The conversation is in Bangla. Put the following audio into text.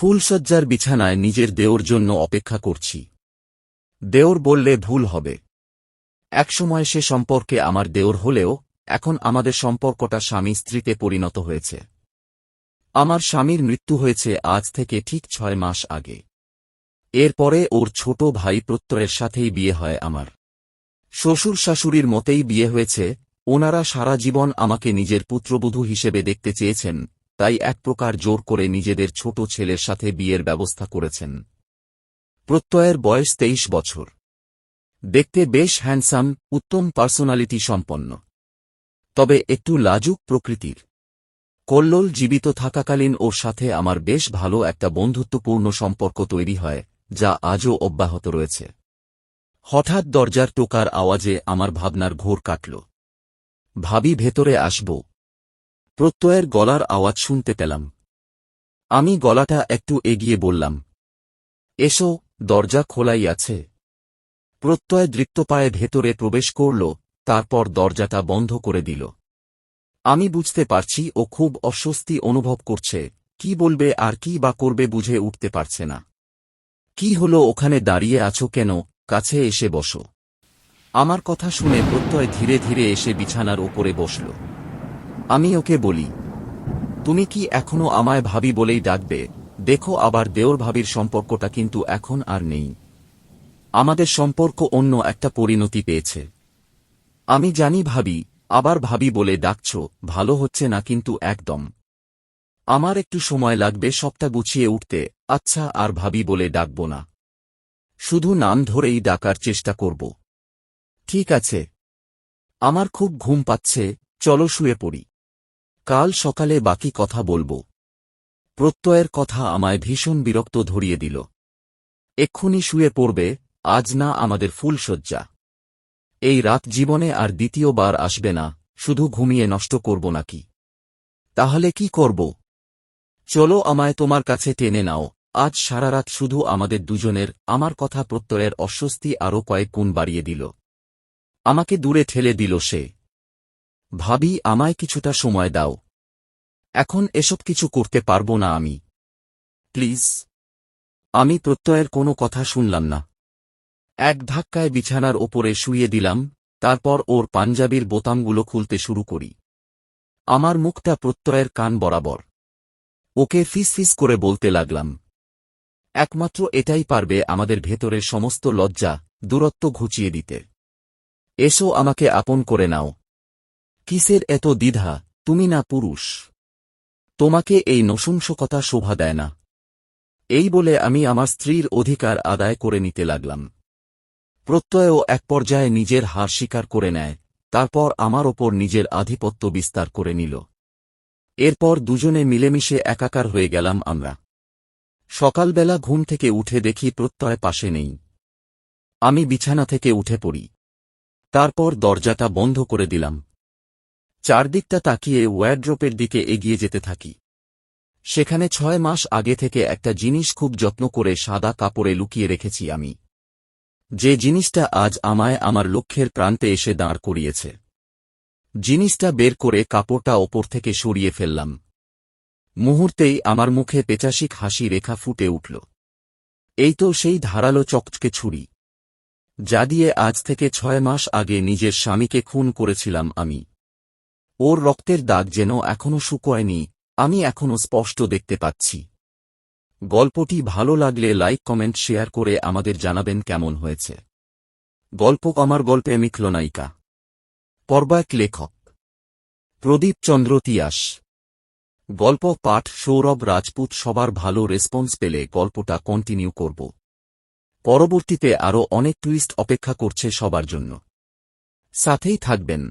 ফুলসজ্জার বিছানায় নিজের দেওর জন্য অপেক্ষা করছি। দেওর বললে ভুল হবে। একসময় সে সম্পর্কে আমার দেওর হলেও, এখন আমাদের সম্পর্কটা স্বামী স্ত্রীতে পরিণত হয়েছে। আমার স্বামীর মৃত্যু হয়েছে আজ থেকে ঠিক ছয় মাস আগে। এরপরে ওর ছোট ভাই প্রত্যয়ের সাথেই বিয়ে হয় আমার। শ্বশুর শাশুড়ির মতেই বিয়ে হয়েছে, ওনারা সারা জীবন আমাকে নিজের পুত্রবধূ হিসেবে দেখতে চেয়েছেন তাই এক প্রকার জোর করে নিজেদের ছোট ছেলের সাথে বিয়ের ব্যবস্থা করেছেন। প্রত্যয়ের বয়স তেইশ বছর। দেখতে বেশ হ্যান্ডসাম, উত্তম পার্সোনালিটি সম্পন্ন। তবে একটু লাজুক প্রকৃতির। কল্লোল জীবিত থাকাকালীন ওর সাথে আমার বেশ ভালো একটা বন্ধুত্বপূর্ণ সম্পর্ক তৈরি হয়, যা আজও অব্যাহত রয়েছে। হঠাৎ দরজার টোকার আওয়াজে আমার ভাবনার ঘোর কাটল। ভাবি ভেতরে আসব। প্রত্যয়ের গলার আওয়াজ শুনতে পেলাম। আমি গলাটা একটু এগিয়ে বললাম, এসো, দরজা খোলাই আছে প্রত্যয় দৃপ্ত পায়ে ভেতরে প্রবেশ করল, তারপর দরজাটা বন্ধ করে দিল। আমি বুঝতে পারছি ও খুব অস্বস্তি অনুভব করছে, কি বলবে আর কি বা করবে বুঝে উঠতে পারছে না। কি হলো, ওখানে দাঁড়িয়ে আছো কেন? কাছে এসে বসো। আমার কথা শুনে প্রত্যয় ধীরে ধীরে এসে বিছানার ওপরে বসল। আমি ওকে বলি। তুমি কি এখনও আমায় ভাবি বলেই ডাকবে? দেখো আবার দেওর ভাবির সম্পর্কটা কিন্তু এখন আর নেই। আমাদের সম্পর্ক অন্য একটা পরিণতি পেয়েছে। আমি জানি ভাবি, আবার ভাবি বলে ডাকছ, ভালো হচ্ছে না কিন্তু একদম। আমার একটু সময় লাগবে সবটা গুছিয়ে উঠতে আচ্ছা আর ভাবি বলে ডাকব না। শুধু নাম ধরেই ডাকার চেষ্টা করব। ঠিক আছে। আমার খুব ঘুম পাচ্ছে, চলো শুয়ে পড়ি। কাল সকালে বাকি কথা বলব। প্রত্যয়ের কথা আমায় ভীষণ বিরক্ত ধরিয়ে দিল। এক্ষুনি শুয়ে পড়বে, আজ না আমাদের ফুলশয্যা। এই রাত জীবনে আর দ্বিতীয়বার আসবে না, শুধু ঘুমিয়ে নষ্ট করব নাকি। তাহলে কি করব? চলো আমায় তোমার কাছে টেনে নাও, আজ সারা রাত শুধু আমাদের দুজনের, আমার কথা প্রত্যয়ের অস্বস্তি আরও কয়েক গুণ বাড়িয়ে দিল। আমাকে দূরে ঠেলে দিল সে। ভাবি, আমায় কিছুটা সময় দাও। এখন এসব কিছু করতে পারব না আমি। প্লিজ। আমি প্রত্যয়ের কোনো কথা শুনলাম না। এক ধাক্কায় বিছানার ওপরে শুইয়ে দিলাম, তারপর ওর পাঞ্জাবির বোতামগুলো খুলতে শুরু করি। আমার মুখটা প্রত্যয়ের কান বরাবর। ওকে ফিস ফিস করে বলতে লাগলাম। একমাত্র এটাই পারবে আমাদের ভেতরের সমস্ত লজ্জা, দূরত্ব ঘুচিয়ে দিতে। এসো আমাকে আপন করে নাও। কিসের এত দ্বিধা? তুমি না পুরুষ। তোমাকে এই নশুংসকতা শোভা দেয় না। এই বলে আমি আমার স্ত্রীর অধিকার আদায় করে নিতে লাগলাম। প্রত্যয়ও এক পর্যায়ে নিজের হার স্বীকার করে নেয়, তারপর আমার ওপর নিজের আধিপত্য বিস্তার করে নিল। এরপর দুজনে মিলেমিশে একাকার হয়ে গেলাম আমরা। সকালবেলা ঘুম থেকে উঠে দেখি প্রত্যয় পাশে নেই। আমি বিছানা থেকে উঠে পড়ি। তারপর দরজাটা বন্ধ করে দিলাম। চারদিকটা তাকিয়ে ওয়ারড্রোপের দিকে এগিয়ে যেতে থাকি। সেখানে ছয় মাস আগে থেকে একটা জিনিস খুব যত্ন করে সাদা কাপড়ে লুকিয়ে রেখেছি আমি। যে জিনিসটা আজ আমায় আমার লক্ষ্যের প্রান্তে এসে দাঁড় করিয়েছে। জিনিসটা বের করে কাপড়টা ওপর থেকে সরিয়ে ফেললাম। মুহূর্তেই আমার মুখে পেচাশিক হাসি রেখা ফুটে উঠল। এই তো সেই ধারালো চকচকে ছুরি। যা দিয়ে আজ থেকে ছয় মাস আগে নিজের স্বামীকে খুন করেছিলাম আমি। ওর রক্তের দাগ যেন এখনও শুকোয়নি, আমি এখনও স্পষ্ট দেখতে পাচ্ছি। গল্পটি ভালো লাগলে লাইক, কমেন্ট, শেয়ার করে আমাদের জানাবেন কেমন হয়েছে। গল্প আমার গল্পে মিখলনায়িকা পর্বায়ক লেখক। প্রদীপ চন্দ্র তিয়াস। গল্প, পাঠ, সৌরভ রাজপুত সবার ভালো রেসপন্স পেলে গল্পটা কন্টিনিউ করব। পরবর্তীতে আরও অনেক টুইস্ট অপেক্ষা করছে সবার জন্য। সাথেই থাকবেন।